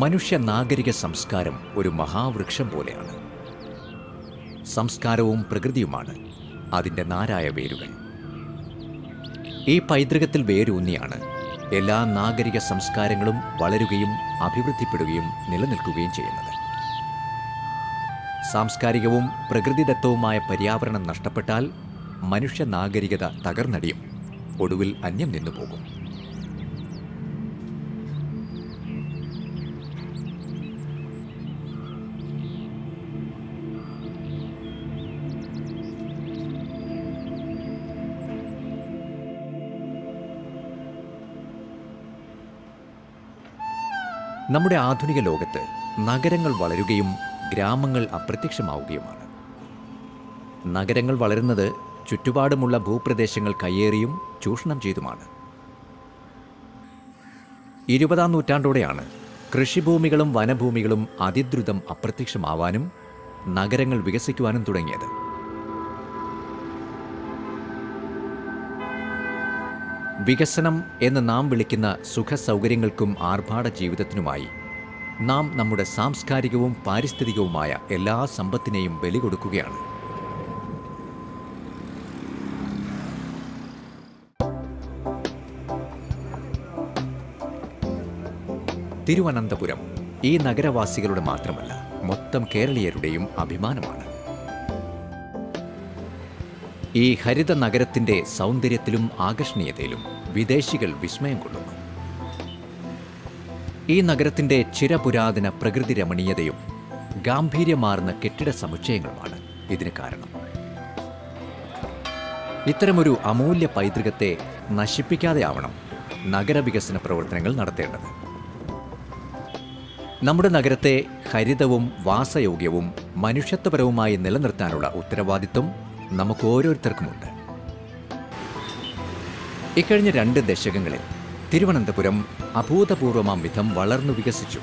മനുഷ്യ നാഗരിക സംസ്കാരം ഒരു മഹാവൃക്ഷം പോലെയാണ്. സംസ്കാരവും പ്രകൃതിയുമാണ് അതിന്റെ നാരായ വേരുകൾ. ഈ പൈതൃകത്തിൽ വേരൂന്നിയാണ് എല്ലാ നാഗരിക സംസ്കാരങ്ങളും വളരുകയും അഭിവൃദ്ധിപ്പെടുകയും നിലനിൽക്കുകയും ചെയ്യുന്നത്. സാംസ്കാരികവും പ്രകൃതിദത്തവുമായ പര്യാവരണം നഷ്ടപ്പെട്ടാൽ മനുഷ്യ നാഗരികത തകർന്നടിയും ഒടുവിൽ അന്യം നിന്നു നമ്മുടെ ആധുനിക ലോകത്ത് നഗരങ്ങൾ വളരുകയും ഗ്രാമങ്ങൾ അപ്രത്യക്ഷമാവുകയുമാണ്. നഗരങ്ങൾ വളരുന്നത് ചുറ്റുപാടുമുള്ള ഭൂപ്രദേശങ്ങൾ കയ്യേറിയും ചൂഷണം ചെയ്തുമാണ്. ഇരുപതാം നൂറ്റാണ്ടോടെയാണ് കൃഷിഭൂമികളും വനഭൂമികളും അതിദ്രുതം അപ്രത്യക്ഷമാവാനും നഗരങ്ങൾ വികസിക്കുവാനും തുടങ്ങിയത്. വികസനം എന്ന് നാം വിളിക്കുന്ന സുഖസൗകര്യങ്ങൾക്കും ആർഭാട ജീവിതത്തിനുമായി നാം നമ്മുടെ സാംസ്കാരികവും പാരിസ്ഥിതികവുമായ എല്ലാ സമ്പത്തിനെയും ബലി കൊടുക്കുകയാണ് തിരുവനന്തപുരം ഈ നഗരവാസികളുടെ മാത്രമല്ല മൊത്തം കേരളീയരുടെയും അഭിമാനമാണ്. ഈ ഹരിത നഗരത്തിന്റെ സൗന്ദര്യത്തിലും ആകർഷണീയതയിലും വിദേശികൾ വിസ്മയം കൊള്ളുന്നു. ഈ നഗരത്തിന്റെ ചിരപുരാതന പ്രകൃതി രമണീയതയും ഗാംഭീര്യമാർന്ന കെട്ടിട സമുച്ചയങ്ങളുമാണ് ഇതിന് കാരണം. ഇത്തരമൊരു അമൂല്യ പൈതൃകത്തെ നശിപ്പിക്കാതെയാവണം നഗരവികസന പ്രവർത്തനങ്ങൾ നടത്തേണ്ടത്. നമ്മുടെ നഗരത്തെ ഹരിതവും വാസയോഗ്യവും മനുഷ്യത്വപരവുമായി നിലനിർത്താനുള്ള ഉത്തരവാദിത്വം നമുക്ക് ഓരോരുത്തർക്കുമുണ്ട് ഇക്കഴിഞ്ഞ രണ്ട് ദശകങ്ങളിൽ തിരുവനന്തപുരം അഭൂതപൂർവമാം വിധം വളർന്നു വികസിച്ചു.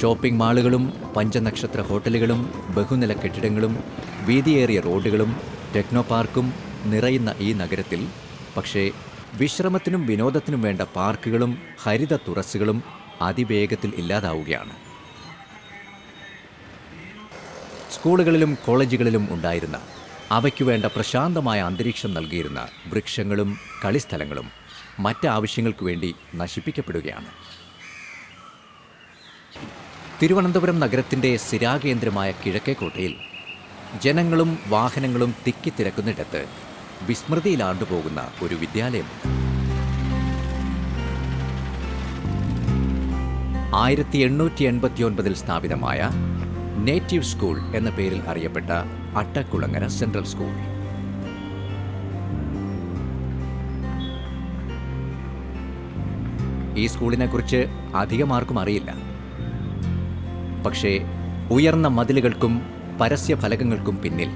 ഷോപ്പിംഗ് മാളുകളും പഞ്ചനക്ഷത്ര ഹോട്ടലുകളും ബഹുനില കെട്ടിടങ്ങളും വീതിയേറിയ റോഡുകളും ടെക്നോ പാർക്കും നിറയുന്ന ഈ നഗരത്തിൽ പക്ഷേ വിശ്രമത്തിനും വിനോദത്തിനും വേണ്ട പാർക്കുകളും ഹരിത തുറസ്സുകളും അതിവേഗത്തിൽ ഇല്ലാതാവുകയാണ്. സ്കൂളുകളിലും കോളേജുകളിലും ഉണ്ടായിരുന്ന അവയ്ക്കു വേണ്ട പ്രശാന്തമായ അന്തരീക്ഷം നൽകിയിരുന്ന വൃക്ഷങ്ങളും കളിസ്ഥലങ്ങളും മറ്റാവശ്യങ്ങൾക്കു വേണ്ടി നശിപ്പിക്കപ്പെടുകയാണ്. തിരുവനന്തപുരം നഗരത്തിന്റെ സ്ഥിരാകേന്ദ്രമായ കിഴക്കേക്കോട്ടയിൽ ജനങ്ങളും വാഹനങ്ങളും തിക്കിത്തിരക്കുന്നിടത്ത് വിസ്മൃതിയിലാണ്ടുപോകുന്ന ഒരു വിദ്യാലയമുണ്ട്. ആയിരത്തി എണ്ണൂറ്റി എൺപത്തി ഒൻപതിൽ സ്ഥാപിതമായ നേറ്റീവ് സ്കൂൾ എന്ന പേരിൽ അറിയപ്പെട്ട അട്ടക്കുളങ്ങര സെൻട്രൽ സ്കൂൾ ഈ സ്കൂളിനെ കുറിച്ച് അധികമാർക്കും അറിയില്ല. പക്ഷേ ഉയർന്ന മതിലുകൾക്കും പരസ്യ ഫലകങ്ങൾക്കും പിന്നിൽ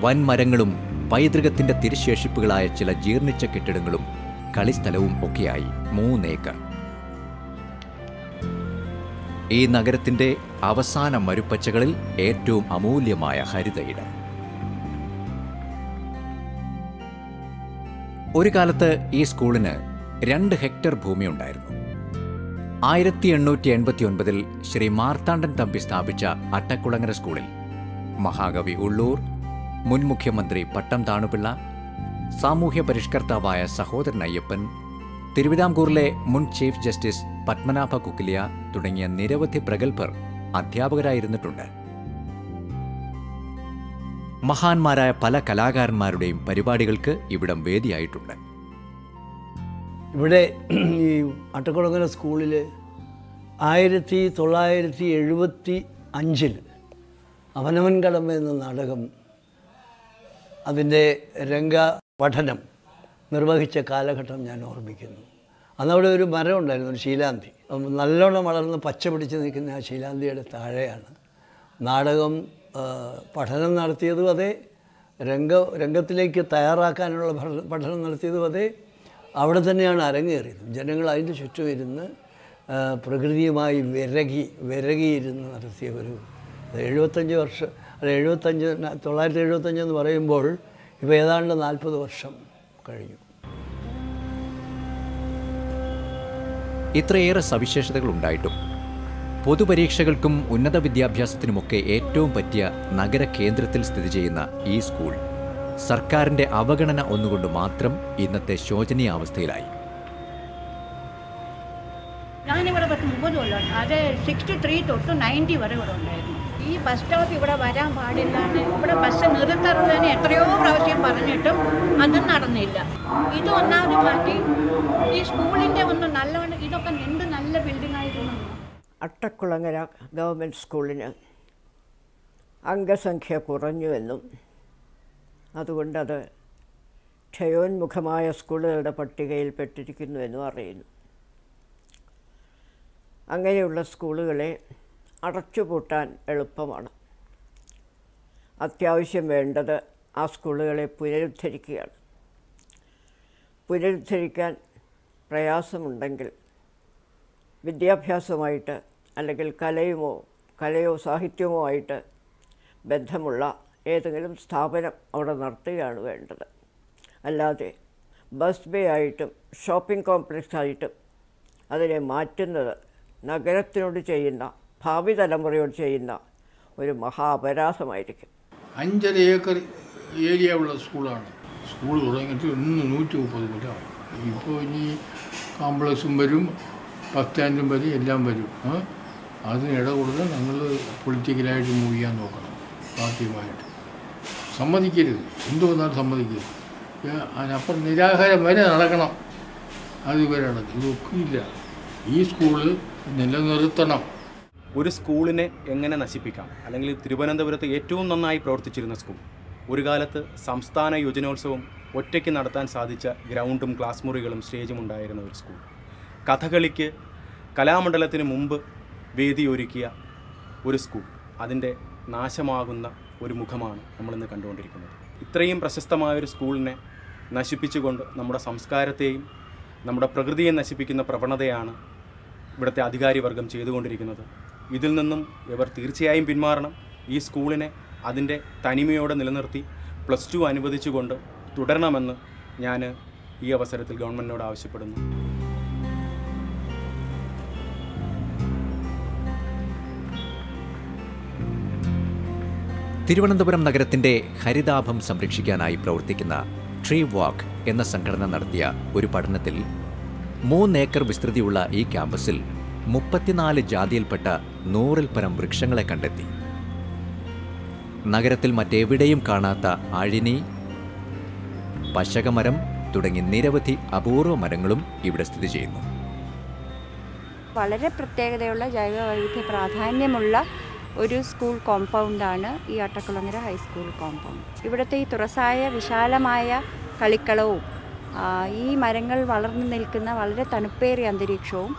വൻമരങ്ങളും പൈതൃകത്തിന്റെ തിരുശേഷിപ്പുകളായ ചില ജീർണിച്ച കെട്ടിടങ്ങളും കളിസ്ഥലവും ഒക്കെയായി മൂന്നേക്കർ. ഈ നഗരത്തിന്റെ അവസാന മരുപ്പച്ചകളിൽ ഏറ്റവും അമൂല്യമായ ഹരിത ഇടം ഒരു കാലത്ത് ഈ സ്കൂളിന് രണ്ട് ഹെക്ടർ ഭൂമി ഉണ്ടായിരുന്നു ആയിരത്തി എണ്ണൂറ്റി എൺപത്തി ഒൻപതിൽ ശ്രീ മാർത്താണ്ഡൻ തമ്പി സ്ഥാപിച്ച അട്ടക്കുളങ്ങര സ്കൂളിൽ മഹാകവി ഉള്ളൂർ മുൻ മുഖ്യമന്ത്രി പട്ടം താണുപിള്ള സാമൂഹ്യ പരിഷ്കർത്താവായ സഹോദരൻ അയ്യപ്പൻ തിരുവിതാംകൂറിലെ മുൻ ചീഫ് ജസ്റ്റിസ് പത്മനാഭ കുക്കിലിയ തുടങ്ങിയ നിരവധി പ്രഗത്ഭർ അധ്യാപകരായിരുന്നിട്ടുണ്ട്. മഹാന്മാരായ പല കലാകാരന്മാരുടെയും പരിപാടികൾക്ക് ഇവിടം വേദിയായിട്ടുണ്ട്. ഇവിടെ ഈ അട്ടക്കുളങ്ങര സ്കൂളിൽ ആയിരത്തി തൊള്ളായിരത്തി എഴുപത്തി അഞ്ചിൽ അവനവൻ കടമ എന്ന നാടകം അതിന്റെ രംഗ പഠനം നിർവഹിച്ച കാലഘട്ടം ഞാൻ ഓർമ്മിക്കുന്നു. അന്നവിടെ ഒരു മരം ഉണ്ടായിരുന്നു ഒരു ശീലാന്തി. നല്ലോണം വളർന്ന് പച്ച പിടിച്ച് നിൽക്കുന്ന ആ ശീലാന്തിയുടെ താഴെയാണ്. നാടകം പഠനം നടത്തിയതും അതെ. രംഗ രംഗത്തിലേക്ക് തയ്യാറാക്കാനുള്ള പഠനം നടത്തിയതും അതെ. അവിടെ തന്നെയാണ് അരങ്ങേറിയത്. ജനങ്ങൾ അതിന്റെ ചുറ്റും ഇരുന്ന് പ്രകൃതിയുമായി വിരകി വിരകിയിരുന്ന് നടത്തിയ ഒരു എഴുപത്തഞ്ച് വർഷം അല്ല എഴുപത്തഞ്ച് തൊള്ളായിരത്തി എഴുപത്തഞ്ച് എന്ന് പറയുമ്പോൾ ഇപ്പോൾ ഏതാണ്ട് നാൽപ്പത് വർഷം കഴിഞ്ഞു. ഇത്രയേറെ സവിശേഷതകൾ ഉണ്ടായിട്ടും. പൊതുപരീക്ഷകൾക്കും ഉന്നത വിദ്യാഭ്യാസത്തിനുമൊക്കെ ഏറ്റവും പറ്റിയ നഗര കേന്ദ്രത്തിൽ സ്ഥിതി ചെയ്യുന്ന ഈ സ്കൂൾ സർക്കാരിന്റെ അവഗണന ഒന്നുകൊണ്ട് മാത്രം ഇന്നത്തെ ശോചനീയാവസ്ഥയിലായി. ഞാനിവിടെ പത്ത് മുപ്പത് കൊല്ലം അത് സിക്സ്റ്റി ത്രീ തൊട്ട് നയന്റി വരെ ഇവിടെ ഉണ്ടായിരുന്നു. ഈ ബസ് സ്റ്റോപ്പ് ഇവിടെ വരാൻ പാടില്ല ഇവിടെ ബസ് നിർത്തരുതെന്ന് എത്രയോ പ്രാവശ്യം പറഞ്ഞിട്ടും അതും നടന്നില്ല. ഇത് ഒന്നാമത് മാറ്റി ഈ സ്കൂളിന്റെ ഒന്ന് നല്ലവണ്ണം ഇതൊക്കെ എന്ത് നല്ല ബിൽഡിംഗ് ആയിരുന്നു. അട്ടക്കുളങ്ങര ഗവൺമെന്റ് സ്കൂളിന് അംഗസംഖ്യ കുറഞ്ഞുവെന്നും അതുകൊണ്ടത് ക്ഷയോന്മുഖമായ സ്കൂളുകളുടെ പട്ടികയിൽ പെട്ടിരിക്കുന്നുവെന്നും അറിയുന്നു. അങ്ങനെയുള്ള സ്കൂളുകളെ അടച്ചുപൂട്ടാൻ എളുപ്പമാണ്. അത്യാവശ്യം വേണ്ടത് ആ സ്കൂളുകളെ പുനരുദ്ധരിക്കുകയാണ്. പുനരുദ്ധരിക്കാൻ പ്രയാസമുണ്ടെങ്കിൽ വിദ്യാഭ്യാസമായിട്ട് അല്ലെങ്കിൽ കലയുമോ കലയോ സാഹിത്യമോ ആയിട്ട് ബന്ധമുള്ള ഏതെങ്കിലും സ്ഥാപനം അവിടെ നടത്തുകയാണ് വേണ്ടത്. അല്ലാതെ ബസ് ബേ ആയിട്ടും ഷോപ്പിംഗ് കോംപ്ലക്സ് ആയിട്ടും അതിനെ മാറ്റുന്നത് നഗരത്തിനോട് ചെയ്യുന്ന ഭാവി തലമുറയോട് ചെയ്യുന്ന ഒരു മഹാപരാസമായിരിക്കും. അഞ്ചര ഏക്കർ ഏരിയ ഉള്ള സ്കൂളാണ്. സ്കൂൾ തുടങ്ങിയിട്ട് ഇന്ന് നൂറ്റി മുപ്പത് കൊല്ലമാണ് ഇപ്പോൾ ഇനി കോംപ്ലക്സും വരും സ്റ്റാൻഡും വരും എല്ലാം വരും. അതിനിട കൊടുത്ത് ഞങ്ങൾ പൊളിറ്റിക്കലായിട്ട് മൂവ് ചെയ്യാൻ നോക്കണം പാർട്ടിയുമായിട്ട്. സമ്മതിക്കരുത്. എന്തു വന്നാലും സമ്മതിക്കരുത്. അതിനപ്പുറം നിരാഹാരം വരെ നടക്കണം. അതുവരെ നടക്കും ഇതൊക്കെയില്ല ഈ സ്കൂൾ നിലനിർത്തണം. ഒരു സ്കൂളിനെ എങ്ങനെ നശിപ്പിക്കാം? അല്ലെങ്കിൽ തിരുവനന്തപുരത്ത് ഏറ്റവും നന്നായി പ്രവർത്തിച്ചിരുന്ന സ്കൂൾ. ഒരു കാലത്ത് സംസ്ഥാന യുവജനോത്സവം ഒറ്റയ്ക്ക് നടത്താൻ സാധിച്ച ഗ്രൗണ്ടും ക്ലാസ് മുറികളും സ്റ്റേജും ഉണ്ടായിരുന്ന ഒരു സ്കൂൾ. കഥകളിക്ക് കലാമണ്ഡലത്തിന് മുമ്പ് വേദിയൊരുക്കിയ ഒരു സ്കൂൾ. അതിന്റെ നാശമാകുന്ന ഒരു മുഖമാണ് നമ്മളിന്ന് കണ്ടുകൊണ്ടിരിക്കുന്നത്. ഇത്രയും പ്രശസ്തമായൊരു സ്കൂളിനെ നശിപ്പിച്ചുകൊണ്ട് നമ്മുടെ സംസ്കാരത്തെയും നമ്മുടെ പ്രകൃതിയെ നശിപ്പിക്കുന്ന പ്രവണതയാണ് ഇവിടുത്തെ അധികാരി വർഗം ചെയ്തുകൊണ്ടിരിക്കുന്നത്. ഇതിൽ നിന്നും ഇവർ തീർച്ചയായും പിന്മാറണം. ഈ സ്കൂളിനെ അതിന്റെ തനിമയോടെ നിലനിർത്തി പ്ലസ് ടു അനുവദിച്ചുകൊണ്ട് തുടരണമെന്ന് ഞാൻ ഈ അവസരത്തിൽ ഗവൺമെന്റിനോട് ആവശ്യപ്പെടുന്നു. തിരുവനന്തപുരം നഗരത്തിന്റെ ഹരിതാഭം സംരക്ഷിക്കാനായി പ്രവർത്തിക്കുന്ന ട്രീ വാക്ക് എന്ന സംഘടന നടത്തിയ ഒരു പഠനത്തിൽ മൂന്നേക്കർ വിസ്തൃതിയുള്ള ഈ ക്യാമ്പസിൽ മുപ്പത്തിനാല് ജാതിയിൽപ്പെട്ട നൂറിൽ പരം വൃക്ഷങ്ങളെ കണ്ടെത്തി. നഗരത്തിൽ മറ്റെവിടെയും കാണാത്ത അഴിനി പശകമരം തുടങ്ങി നിരവധി അപൂർവ മരങ്ങളും ഇവിടെ സ്ഥിതി ചെയ്യുന്നു. വളരെ പ്രത്യേകതയുള്ള ജൈവ വൈവിധ്യ പ്രാധാന്യമുള്ള ഒരു സ്കൂൾ കോമ്പൗണ്ടാണ് ഈ അട്ടക്കുളങ്ങര ഹൈസ്കൂൾ കോമ്പൗണ്ട്. ഇവിടുത്തെ ഈ തുറസായ വിശാലമായ കളിക്കളവും ഈ മരങ്ങൾ വളർന്നു നിൽക്കുന്ന വളരെ തണുപ്പേറിയ അന്തരീക്ഷവും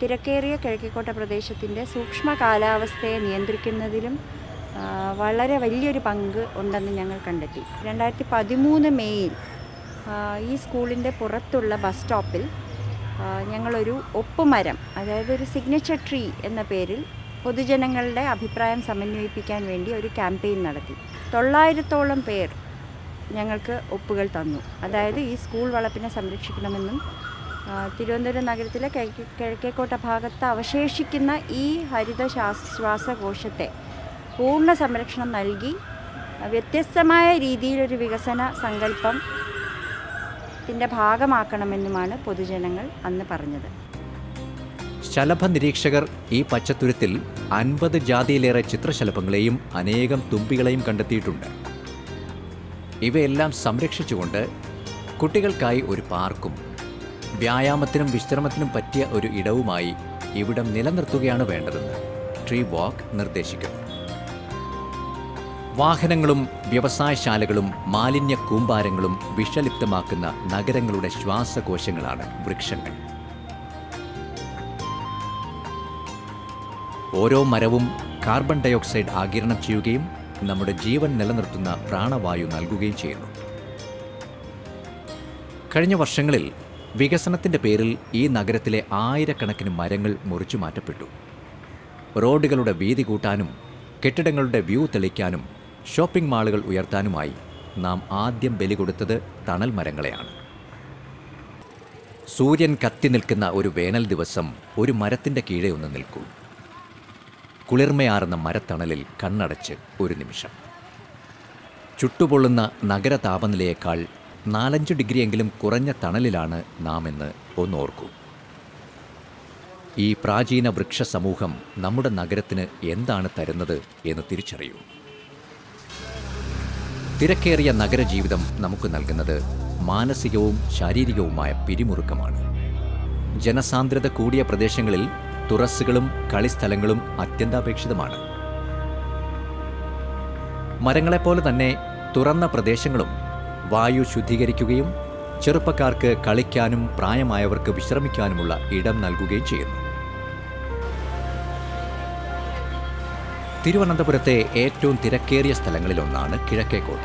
തിരക്കേറിയ കിഴക്കേക്കോട്ട പ്രദേശത്തിന്റെ സൂക്ഷ്മ കാലാവസ്ഥയെ നിയന്ത്രിക്കുന്നതിലും വളരെ വലിയൊരു പങ്ക് ഉണ്ടെന്ന് ഞങ്ങൾ കണ്ടെത്തി. രണ്ടായിരത്തി പതിമൂന്ന് മെയ്യിൽ ഈ സ്കൂളിന്റെ പുറത്തുള്ള ബസ് സ്റ്റോപ്പിൽ ഞങ്ങളൊരു ഒപ്പുമരം അതായത് ഒരു സിഗ്നേച്ചർ ട്രീ എന്ന പേരിൽ പൊതുജനങ്ങളുടെ അഭിപ്രായം സമന്വയിപ്പിക്കാൻ വേണ്ടി ഒരു ക്യാമ്പയിൻ നടത്തി. തൊള്ളായിരത്തോളം പേർ ഞങ്ങൾക്ക് ഒപ്പുകൾ തന്നു. അതായത് ഈ സ്കൂൾ വളപ്പിനെ സംരക്ഷിക്കണമെന്നും തിരുവനന്തപുരം നഗരത്തിലെ കിഴക്കേ കിഴക്കേക്കോട്ട ഭാഗത്ത് അവശേഷിക്കുന്ന ഈ ഹരിത ശ്വാസ ശ്വാസകോശത്തെ പൂർണ സംരക്ഷണം നൽകി വ്യത്യസ്തമായ രീതിയിലൊരു വികസന സങ്കല്പം ത്തിന്റെ ഭാഗമാക്കണമെന്നുമാണ് പൊതുജനങ്ങൾ അന്ന് പറഞ്ഞത്. ശലഭ നിരീക്ഷകർ ഈ പച്ചത്തുരുത്തിൽ അൻപത് ജാതിയിലേറെ ചിത്രശലഭങ്ങളെയും അനേകം തുമ്പികളെയും കണ്ടെത്തിയിട്ടുണ്ട്. ഇവയെല്ലാം സംരക്ഷിച്ചുകൊണ്ട് കുട്ടികൾക്കായി ഒരു പാർക്കും വ്യായാമത്തിനും വിശ്രമത്തിനും പറ്റിയ ഒരു ഇടവുമായി ഇവിടം നിലനിർത്തുകയാണ് വേണ്ടതെന്ന് ട്രീ വാക്ക് നിർദ്ദേശിക്കുന്നു. വാഹനങ്ങളും വ്യവസായശാലകളും മാലിന്യ കൂമ്പാരങ്ങളും വിഷലിപ്തമാക്കുന്ന നഗരങ്ങളുടെ ശ്വാസകോശങ്ങളാണ് വൃക്ഷങ്ങൾ. ഓരോ മരവും കാർബൺ ഡയോക്സൈഡ് ആകിരണം ചെയ്യുകയും നമ്മുടെ ജീവൻ നിലനിർത്തുന്ന പ്രാണവായു നൽകുകയും ചെയ്യുന്നു. കഴിഞ്ഞ വർഷങ്ങളിൽ വികസനത്തിന്റെ പേരിൽ ഈ നഗരത്തിലെ ആയിരക്കണക്കിന് മരങ്ങൾ മുറിച്ചു മാറ്റപ്പെട്ടു. റോഡുകളുടെ വീതി കൂട്ടാനും കെട്ടിടങ്ങളുടെ വ്യൂ തെളിക്കാനും ഷോപ്പിംഗ് മാളുകൾ ഉയർത്താനുമായി നാം ആദ്യം ബലി കൊടുത്തത് തണൽ മരങ്ങളെയാണ്. സൂര്യൻ കത്തി നിൽക്കുന്ന ഒരു വേനൽ ദിവസം ഒരു മരത്തിന്റെ കീഴെ ഒന്ന് നിൽക്കൂ. കുളിർമയാർന്ന മരത്തണലിൽ കണ്ണടച്ച് ഒരു നിമിഷം. ചുട്ടുപൊള്ളുന്ന നഗര താപനിലയേക്കാൾ നാലഞ്ച് ഡിഗ്രിയെങ്കിലും കുറഞ്ഞ തണലിലാണ് നാം എന്ന് ഒന്നോർക്കൂ. ഈ പ്രാചീന വൃക്ഷ സമൂഹം നമ്മുടെ നഗരത്തിന് എന്താണ് തരുന്നത് എന്ന് തിരിച്ചറിയൂ. തിരക്കേറിയ നഗരജീവിതം നമുക്ക് നൽകുന്നത് മാനസികവും ശാരീരികവുമായ പിരിമുറുക്കമാണ്. ജനസാന്ദ്രത കൂടിയ പ്രദേശങ്ങളിൽ തുറസ്സുകളും കളിസ്ഥലങ്ങളും അത്യന്താപേക്ഷിതമാണ്. മരങ്ങളെപ്പോലെ തന്നെ തുറന്ന പ്രദേശങ്ങളും വായു ശുദ്ധീകരിക്കുകയും ചെറുപ്പക്കാർക്ക് കളിക്കാനും പ്രായമായവർക്ക് വിശ്രമിക്കാനുമുള്ള ഇടം നൽകുകയും ചെയ്യുന്നു. തിരുവനന്തപുരത്തെ ഏറ്റവും തിരക്കേറിയ സ്ഥലങ്ങളിലൊന്നാണ് കിഴക്കേക്കോട്ട.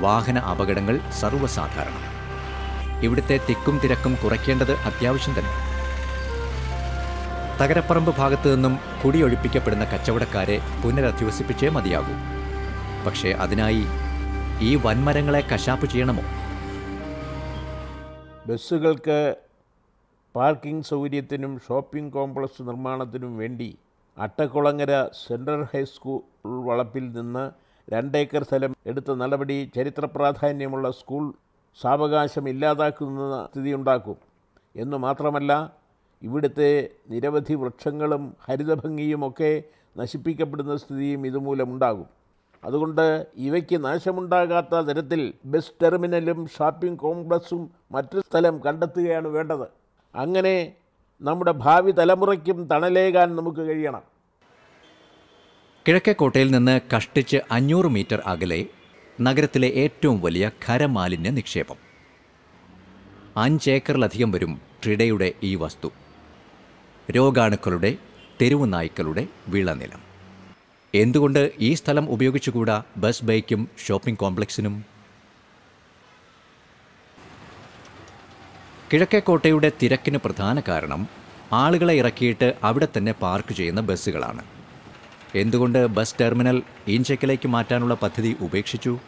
വാഹന അപകടങ്ങൾ സർവസാധാരണം. ഇവിടുത്തെ തിക്കും തിരക്കും കുറയ്ക്കേണ്ടത് അത്യാവശ്യം തന്നെ. തകരപ്പറമ്പ് ഭാഗത്തു നിന്നും കുടിയൊഴിപ്പിക്കപ്പെടുന്ന കച്ചവടക്കാരെ പുനരധിവസിപ്പിച്ചേ മതിയാകൂ. പക്ഷേ അതിനായി ഈ വൻമരങ്ങളെ കശാപ്പ് ചെയ്യണമോ? ബസ്സുകൾക്ക് പാർക്കിംഗ് സൗകര്യത്തിനും ഷോപ്പിംഗ് കോംപ്ലക്സ് നിർമ്മാണത്തിനും വേണ്ടി അട്ടക്കുളങ്ങര സെൻട്രൽ ഹൈസ്കൂൾ വളപ്പിൽ നിന്ന് രണ്ടേക്കർ സ്ഥലം എടുത്ത നടപടി ചരിത്ര പ്രാധാന്യമുള്ള സ്കൂൾ സാവകാശം ഇല്ലാതാക്കുന്ന സ്ഥിതിയുണ്ടാക്കും. എന്നു മാത്രമല്ല ഇവിടുത്തെ നിരവധി വൃക്ഷങ്ങളും ഹരിതഭംഗിയുമൊക്കെ നശിപ്പിക്കപ്പെടുന്ന സ്ഥിതിയും ഇതുമൂലമുണ്ടാകും. അതുകൊണ്ട് ഇവയ്ക്ക് നാശമുണ്ടാകാത്ത തരത്തിൽ ബസ് ടെർമിനലും ഷോപ്പിംഗ് കോംപ്ലക്സും മറ്റു സ്ഥലം കണ്ടെത്തുകയാണ് വേണ്ടത്. അങ്ങനെ നമ്മുടെ ഭാവി തലമുറയ്ക്കും തണലേകാൻ നമുക്ക് കഴിയണം. കിഴക്കേക്കോട്ടയിൽ നിന്ന് കഷ്ടിച്ച് അഞ്ഞൂറ് മീറ്റർ അകലെ നഗരത്തിലെ ഏറ്റവും വലിയ ഖരമാലിന്യ നിക്ഷേപം. അഞ്ചേക്കറിലധികം വരും ട്രിഡയുടെ ഈ വസ്തു. രോഗാണുക്കളുടെ തെരുവു നായ്ക്കളുടെ വിളനിലം. എന്തുകൊണ്ട് ഈ സ്ഥലം ഉപയോഗിച്ചുകൂടാ ബസ് ബൈക്കും ഷോപ്പിംഗ് കോംപ്ലക്സിനും? കിഴക്കേക്കോട്ടയുടെ തിരക്കിന് പ്രധാന കാരണം ആളുകളെ ഇറക്കിയിട്ട് അവിടെ തന്നെ പാർക്ക് ചെയ്യുന്ന ബസ്സുകളാണ്. എന്തുകൊണ്ട് ബസ് ടെർമിനൽ ഈഞ്ചക്കലേക്ക് മാറ്റാനുള്ള പദ്ധതി ഉപേക്ഷിച്ചു?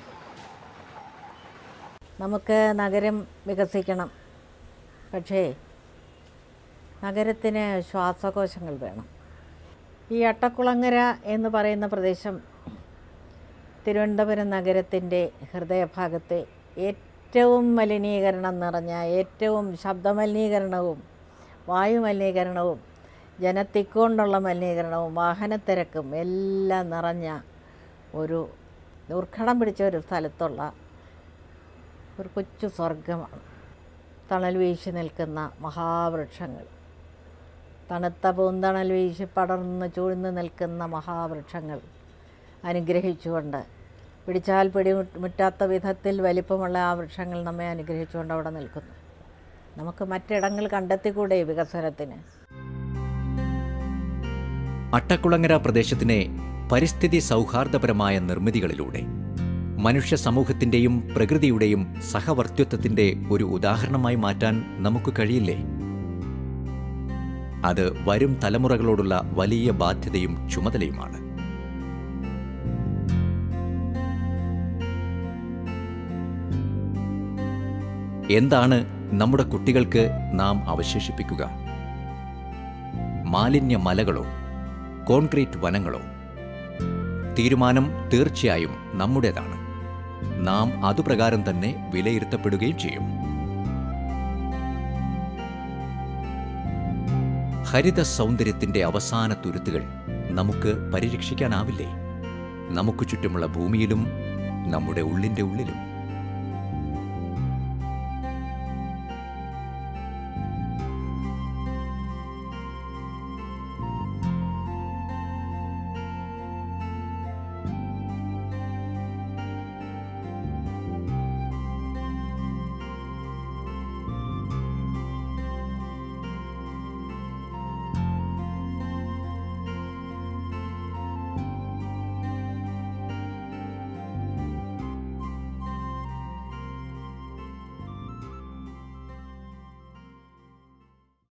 നമുക്ക് നഗരം വികസിക്കണം. പക്ഷേ നഗരത്തിന് ശ്വാസകോശങ്ങൾ വേണം. ഈ അട്ടക്കുളങ്ങര എന്ന് പറയുന്ന പ്രദേശം തിരുവനന്തപുരം നഗരത്തിന്റെ ഹൃദയഭാഗത്തെ ഏറ്റവും മലിനീകരണം നിറഞ്ഞ ഏറ്റവും ശബ്ദമലിനീകരണവും വായുമലിനീകരണവും ജനത്തിക്കൊണ്ടുള്ള മലിനീകരണവും വാഹനത്തിരക്കും എല്ലാം നിറഞ്ഞ ഒരു ദുർഘടം പിടിച്ച ഒരു സ്ഥലത്തുള്ള ഒരു കൊച്ചു സ്വർഗമാണ് തണൽ വീശി നിൽക്കുന്ന മഹാവൃക്ഷങ്ങൾ. തണുത്ത പൂന്തണൽ വീശി പടർന്ന് ചൂഴ്ന്ന് നിൽക്കുന്ന മഹാവൃക്ഷങ്ങൾ അനുഗ്രഹിച്ചുകൊണ്ട് പിടിച്ചാൽ പിടി മുറ്റാത്ത വിധത്തിൽ വലിപ്പമുള്ള ആ വൃക്ഷങ്ങൾ നമ്മെ അനുഗ്രഹിച്ചുകൊണ്ട് അവിടെ നിൽക്കുന്നു. നമുക്ക് മറ്റിടങ്ങൾ കണ്ടെത്തിക്കൂടെ വികസനത്തിന്? അട്ടക്കുളങ്ങര പ്രദേശത്തിനെ പരിസ്ഥിതി സൗഹാർദ്ദപരമായ നിർമ്മിതികളിലൂടെ മനുഷ്യ സമൂഹത്തിന്റെയും പ്രകൃതിയുടെയും സഹവർത്തിത്വത്തിന്റെ ഒരു ഉദാഹരണമായി മാറ്റാൻ നമുക്ക് കഴിയില്ലേ? അത് വരും തലമുറകളോടുള്ള വലിയ ബാധ്യതയും ചുമതലയുമാണ്. എന്താണ് നമ്മുടെ കുട്ടികൾക്ക് നാം അവശേഷിപ്പിക്കുക? മാലിന്യ മലകളോ കോൺക്രീറ്റ് വനങ്ങളോ? തീരുമാനം തീർച്ചയായും നമ്മുടേതാണ്. നാം അതുപ്രകാരം തന്നെ വിലയിരുത്തപ്പെടുകയും ചെയ്യും. ഹരിത സൗന്ദര്യത്തിന്റെ അവസാന തുരുത്തുകൾ നമുക്ക് പരിരക്ഷിക്കാനാവില്ലേ? നമുക്ക് ചുറ്റുമുള്ള ഭൂമിയിലും നമ്മുടെ ഉള്ളിന്റെ ഉള്ളിലും.